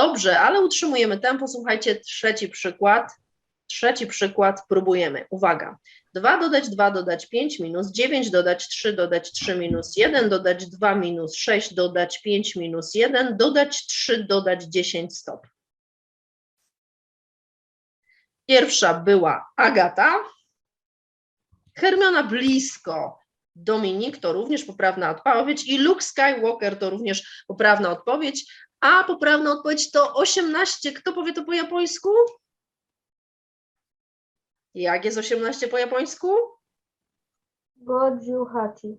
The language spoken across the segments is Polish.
Dobrze, ale utrzymujemy tempo. Słuchajcie, trzeci przykład. Trzeci przykład, próbujemy. Uwaga. 2 dodać 2 dodać 5 minus 9 dodać 3 dodać 3 minus 1 dodać 2 minus 6 dodać 5 minus 1 dodać 3 dodać 10 stop. Pierwsza była Agata. Hermiona blisko. Dominik to również poprawna odpowiedź i Luke Skywalker to również poprawna odpowiedź. A poprawna odpowiedź to 18. Kto powie to po japońsku? Jak jest 18 po japońsku? Godziu Hachi.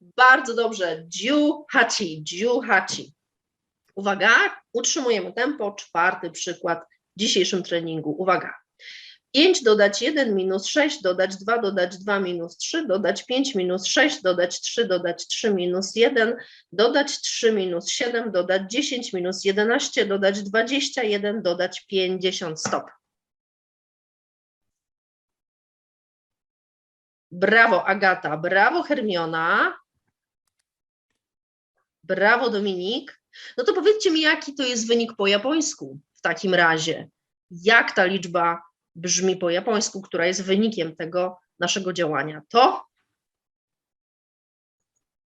Bardzo dobrze. Jiuhachi, jiuhachi. Uwaga, utrzymujemy tempo. Czwarty przykład w dzisiejszym treningu. Uwaga. 5 dodać 1 minus 6, dodać 2, dodać 2 minus 3, dodać 5 minus 6, dodać 3, dodać 3 minus 1, dodać 3 minus 7, dodać 10 minus 11, dodać 21, dodać 50. Stop. Brawo Agata, brawo Hermiona. Brawo Dominik. No to powiedzcie mi, jaki to jest wynik po japońsku w takim razie. Jak ta liczba brzmi po japońsku, która jest wynikiem tego naszego działania? To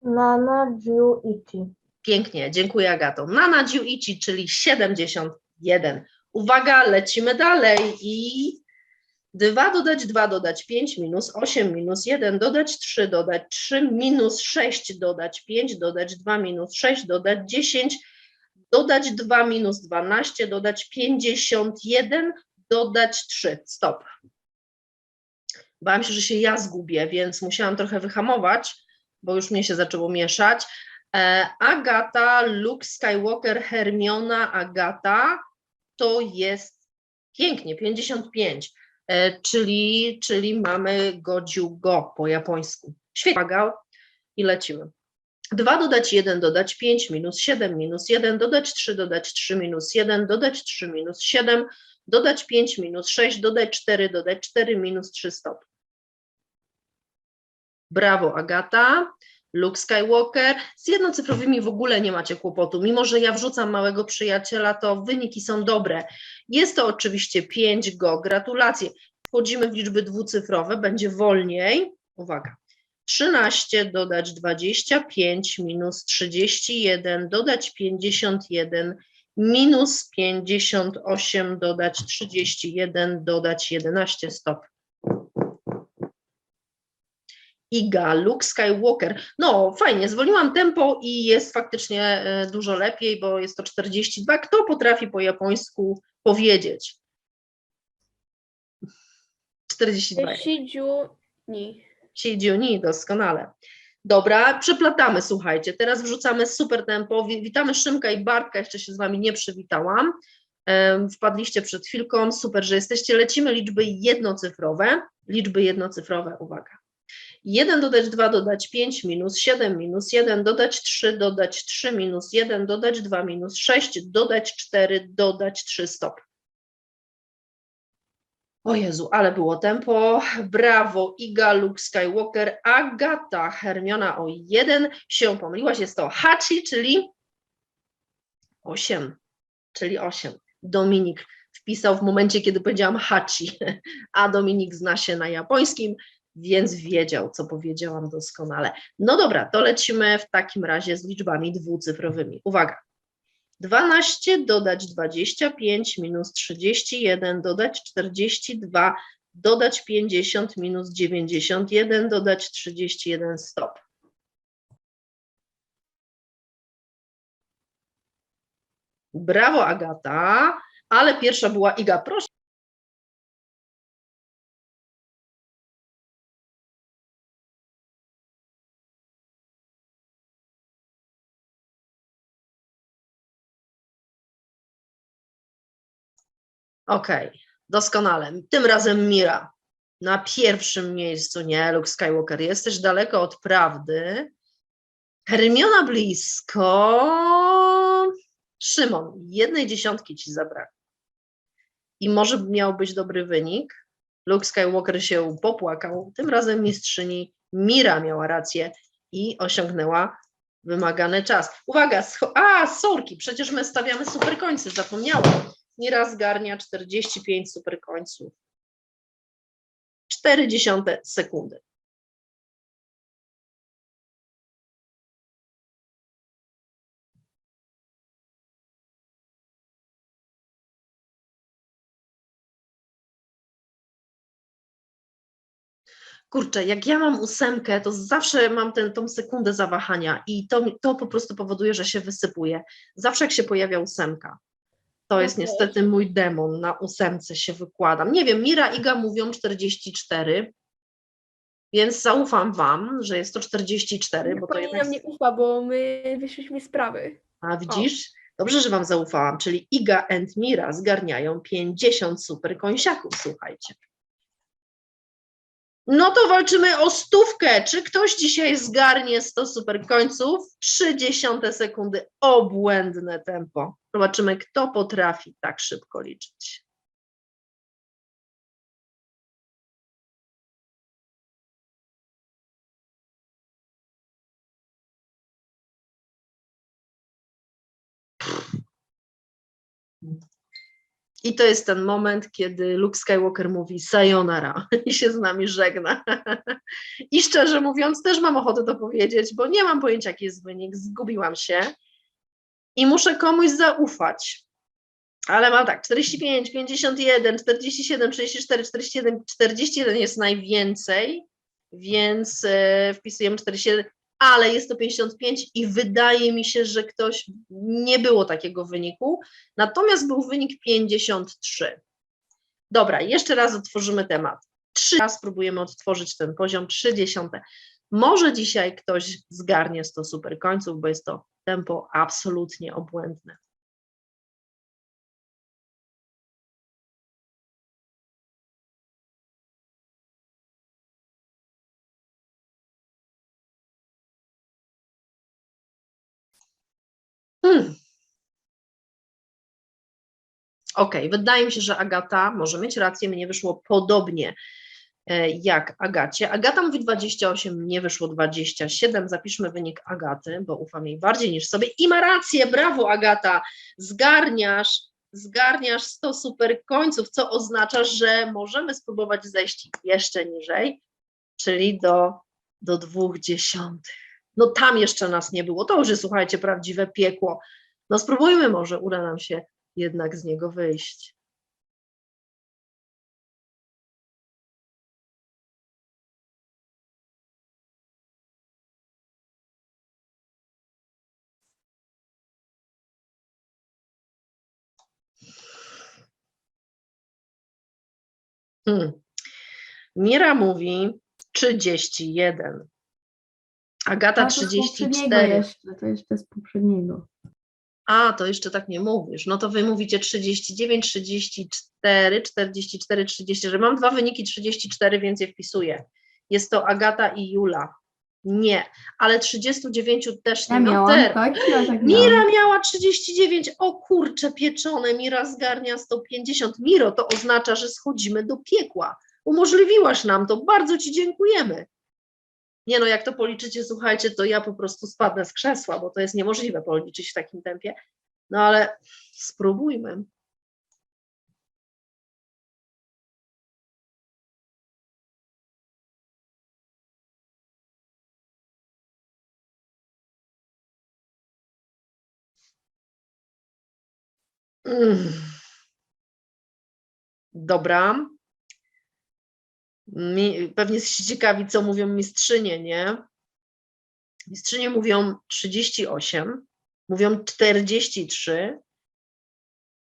Nana Jiu Ichi. pięknie, dziękuję Agato. Nana Jiuichi, czyli 71. Uwaga, lecimy dalej i 2 dodać 2 dodać 5 minus 8 minus 1 dodać 3 dodać 3 minus 6 dodać 5 dodać 2 minus 6 dodać 10 dodać 2 minus 12 dodać 51 dodać 3. Stop. Bałam się, że się ja zgubię, więc musiałam trochę wyhamować, bo już mnie się zaczęło mieszać. E, Agata, Luke Skywalker, Hermiona, Agata to jest pięknie, 55. E, czyli, czyli mamy godziu go po japońsku. Świetnie, uwaga, i lecimy. 2 dodać 1, dodać 5, minus 7, minus 1, dodać 3, dodać 3, minus 1, dodać 3, minus 7, dodać 5, minus 6, dodać 4, dodać 4, minus 3, stop. Brawo, Agata. Luke Skywalker. Z jednocyfrowymi w ogóle nie macie kłopotu. Mimo, że ja wrzucam małego przyjaciela, to wyniki są dobre. Jest to oczywiście 5 go. Gratulacje. Wchodzimy w liczby dwucyfrowe, będzie wolniej. Uwaga. 13 dodać 25 minus 31 dodać 51 minus 58 dodać 31 dodać 11 stop. Iga, Luke Skywalker. No, fajnie, zwolniłam tempo i jest faktycznie e, dużo lepiej, bo jest to 42. Kto potrafi po japońsku powiedzieć? 42. Shiju ni. Siedziuni, doskonale. Dobra, przeplatamy, słuchajcie. Teraz wrzucamy super tempo. Wi- Witamy Szymka i Bartka, jeszcze się z wami nie przywitałam. Wpadliście przed chwilką, super, że jesteście. Lecimy liczby jednocyfrowe. Liczby jednocyfrowe, uwaga. 1 dodać 2 dodać 5 minus 7 minus 1 dodać 3 dodać 3 minus 1 dodać 2 minus 6 dodać 4 dodać 3 stop. O Jezu, ale było tempo. Brawo, Iga, Luke Skywalker, Agata, Hermiona o jeden się pomyliłaś. Jest to Hachi, czyli 8, czyli 8. Dominik wpisał w momencie, kiedy powiedziałam Hachi, a Dominik zna się na japońskim, więc wiedział, co powiedziałam doskonale. No dobra, to lecimy w takim razie z liczbami dwucyfrowymi. Uwaga. 12 dodać 25 minus 31 dodać 42 dodać 50 minus 91 dodać 31 stop. Brawo Agata, ale pierwsza była Iga. Proszę. Okej, doskonale. Tym razem Mira. Na pierwszym miejscu, nie, Luke Skywalker, jesteś daleko od prawdy. Hermiona blisko. Szymon, jednej dziesiątki ci zabrakło. I może miał być dobry wynik. Luke Skywalker się popłakał. Tym razem mistrzyni Mira miała rację i osiągnęła wymagany czas. Uwaga, a sorki, przecież my stawiamy super końce, zapomniałam. Mira zgarnia 45 super końców. 0,4 sekundy. Kurczę, jak ja mam ósemkę, to zawsze mam tę tą sekundę zawahania i to, to po prostu powoduje, że się wysypuje. Zawsze jak się pojawia ósemka. To jest Okej. niestety mój demon, na ósemce się wykładam. Nie wiem, Mira, Iga mówią 44, więc zaufam Wam, że jest to 44, bo to jednak... nam nie ufa, bo my wyszliśmy z sprawy. A widzisz? Dobrze, że Wam zaufałam, czyli Iga and Mira zgarniają 50 super końsiaków, słuchajcie. No to walczymy o stówkę. Czy ktoś dzisiaj zgarnie 100 super końców? 30 sekundy, obłędne tempo. Zobaczymy, kto potrafi tak szybko liczyć. I to jest ten moment, kiedy Luke Skywalker mówi sayonara i się z nami żegna. I szczerze mówiąc, też mam ochotę to powiedzieć, bo nie mam pojęcia, jaki jest wynik, zgubiłam się i muszę komuś zaufać. Ale mam tak, 45, 51, 47, 64, 41, 41 jest najwięcej, więc e, wpisujemy 47, ale jest to 55 i wydaje mi się, że ktoś, nie było takiego wyniku, natomiast był wynik 53. Dobra, jeszcze raz otworzymy temat. Trzy raz spróbujemy odtworzyć ten poziom, 30. Może dzisiaj ktoś zgarnie 100 super końców, bo jest to tempo absolutnie obłędne. Hmm. Okej, wydaje mi się, że Agata może mieć rację, mnie wyszło podobnie e, jak Agacie. Agata mówi 28, mnie wyszło 27. Zapiszmy wynik Agaty, bo ufam jej bardziej niż sobie. I ma rację, brawo Agata, zgarniasz, zgarniasz 100 super końców, co oznacza, że możemy spróbować zejść jeszcze niżej, czyli do, do dwóch dziesiątych. No tam jeszcze nas nie było, to już jest, słuchajcie, prawdziwe piekło. No spróbujmy, może uda nam się jednak z niego wyjść. Hmm. Mira mówi 31. Agata to z poprzedniego 34. jeszcze, to jeszcze z poprzedniego. A, to jeszcze tak nie mówisz. No to wy mówicie 39, 34, 44, 34. Mam dwa wyniki 34, więc je wpisuję. Jest to Agata i Jula. Nie, ale 39 też nie. Ja no miałam, tak? Ja tak. Mira miała 39. O kurcze pieczone, Mira zgarnia 150. Miro, to oznacza, że schodzimy do piekła. Umożliwiłaś nam to. Bardzo ci dziękujemy. Nie no, jak to policzycie, słuchajcie, to ja po prostu spadnę z krzesła, bo to jest niemożliwe policzyć w takim tempie. No ale spróbujmy. Mm. Dobra. Mi, pewnie jesteście ciekawi, co mówią mistrzynie, nie? Mistrzynie mówią 38, mówią 43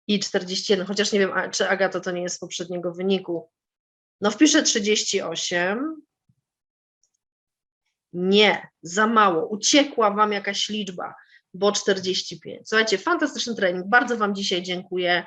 i 41, chociaż nie wiem, a, czy Agata to nie jest z poprzedniego wyniku. No wpiszę 38. Nie, za mało. Uciekła Wam jakaś liczba, bo 45. Słuchajcie, fantastyczny trening. Bardzo Wam dzisiaj dziękuję.